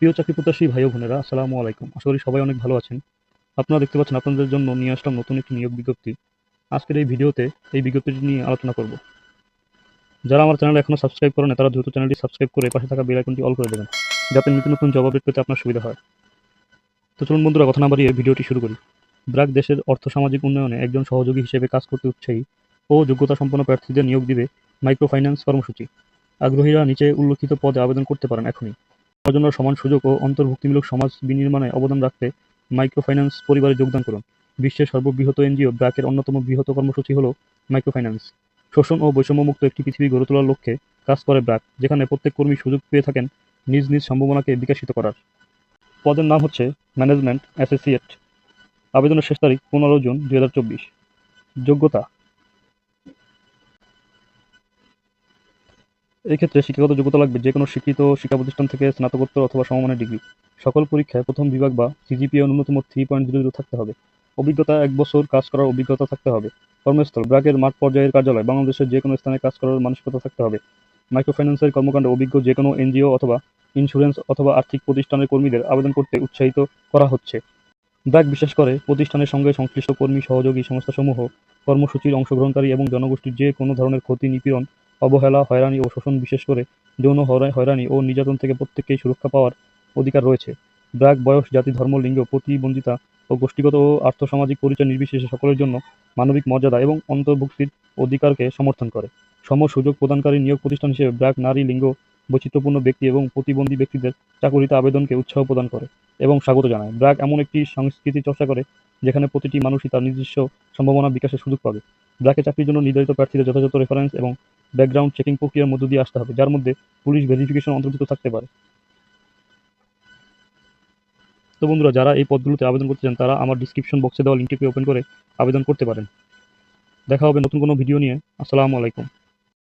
প্রিয় চাকরি প্রত্যাশী ভাই বোনেরা, আসসালামু আলাইকুম। আশা করি সবাই অনেক ভালো আছেন। আপনারা দেখতে পাচ্ছেন, আপনাদের জন্য নিয়ে আসলাম নতুন একটি নিয়োগ বিজ্ঞপ্তি। আজকের এই ভিডিওতে এই বিজ্ঞপ্তিটি নিয়ে আলোচনা করব। যারা আমার চ্যানেল এখনও সাবস্ক্রাইব করেন তারা দ্রুত চ্যানেলটি সাবস্ক্রাইব করে পাশে থাকা বেল আইকনটি অল করে দেবেন, যাতে নতুন নতুন জব আপডেট পেতে আপনার সুবিধা হয়। তো চলুন বন্ধুরা, কথা না বাড়িয়ে ভিডিওটি শুরু করি। ব্র্যাক দেশের অর্থ সামাজিক উন্নয়নে একজন সহযোগী হিসেবে কাজ করতে উৎসাহী ও যোগ্যতা সম্পন্ন প্রার্থীদের নিয়োগ দিবে মাইক্রো ফাইন্যান্স কর্মসূচি। আগ্রহীরা নিচে উল্লেখিত পদে আবেদন করতে পারেন এখনই। জন্য সমান সুযোগ ও অন্তর্ভুক্তিমূলক সমাজ বিনির্মাণে অবদান রাখতে মাইক্রো ফাইন্যান্স পরিবারে যোগদান করুন। বিশ্বের সর্ববৃহৎ এনজিও ব্র্যাকের অন্যতম বৃহৎ কর্মসূচি হল মাইক্রো ফাইন্যান্স শোষণ ও বৈষম্যমুক্ত একটি পৃথিবী গড়ে তোলার লক্ষ্যে কাজ করে ব্র্যাক, যেখানে প্রত্যেক কর্মী সুযোগ পেয়ে থাকেন নিজ নিজ সম্ভাবনাকে বিকাশিত করার। পদের নাম হচ্ছে ম্যানেজমেন্ট অ্যাসোসিয়েট। আবেদনের শেষ তারিখ পনেরো জুন দু হাজার চব্বিশ। যোগ্যতা এই ক্ষেত্রে শিক্ষাগত যোগ্যতা লাগবে যে কোনো শিক্ষিত শিক্ষা প্রতিষ্ঠান থেকে স্নাতকোত্তর অথবা সমমানের ডিগ্রি। সকল পরীক্ষায় প্রথম বিভাগ বা সিজিপিএ ন্যূনতম থ্রি পয়েন্ট জিরো জিরো থাকতে হবে। অভিজ্ঞতা এক বছর কাজ করার অভিজ্ঞতা থাকতে হবে। কর্মস্থল, ব্র্যাকের মাঠ পর্যায়ের কার্যালয়, বাংলাদেশের যে কোনো স্থানে কাজ করার মানসিকতা থাকতে হবে। মাইক্রোফাইন্যান্সের কর্মকাণ্ডে, অভিজ্ঞ যে কোনো এনজিও অথবা ইন্স্যুরেন্স অথবা আর্থিক প্রতিষ্ঠানের কর্মীদের আবেদন করতে উৎসাহিত করা হচ্ছে। ব্র্যাক বিশেষ করে প্রতিষ্ঠানের সঙ্গে সংশ্লিষ্ট কর্মী, সহযোগী সংস্থাসমূহ, কর্মসূচির অংশগ্রহণকারী এবং জনগোষ্ঠীর যে কোনো ধরনের ক্ষতি নিপীড়ন অবহেলা, হয়রানি ও শোষণ বিশেষ করে যৌন হয়রানি ও নির্যাতন থেকে প্রত্যেককেই সুরক্ষা পাওয়ার অধিকার রয়েছে। ব্র্যাক বয়স, জাতি, ধর্ম, লিঙ্গ, প্রতিবন্ধিতা ও গোষ্ঠীগত ও আর্থসামাজিক পরিচয় নির্বিশেষে সকলের জন্য মানবিক মর্যাদা এবং অন্তর্ভুক্তির অধিকারকে সমর্থন করে। সম সুযোগ প্রদানকারী নিয়োগ প্রতিষ্ঠান হিসেবে ব্র্যাক নারী, লিঙ্গ বৈচিত্র্যপূর্ণ ব্যক্তি এবং প্রতিবন্ধী ব্যক্তিদের চাকুরিতে আবেদনকে উৎসাহ প্রদান করে এবং স্বাগত জানায়। ব্র্যাক এমন একটি সংস্কৃতি চর্চা করে যেখানে প্রতিটি মানুষই তার নিজস্ব সম্ভাবনা বিকাশের সুযোগ পাবে। ব্র্যাকে চাকরির জন্য নির্ধারিত প্রার্থীদের যথাযথ রেফারেন্স এবং ব্যাকগ্রাউন্ড চেকিং প্রক্রিয়ার মধ্য দিয়ে আসতে হবে, যার মধ্যে পুলিশ ভেরিফিকেশন অন্তর্ভুক্ত থাকতে পারে। তো বন্ধুরা, যারা এই পদগুলোতে আবেদন করতে চান, তারা আমার ডিসক্রিপশন বক্সে দেওয়া লিঙ্কটিকে ওপেন করে আবেদন করতে পারেন। দেখা হবে নতুন কোনো ভিডিও নিয়ে। আসসালামু আলাইকুম।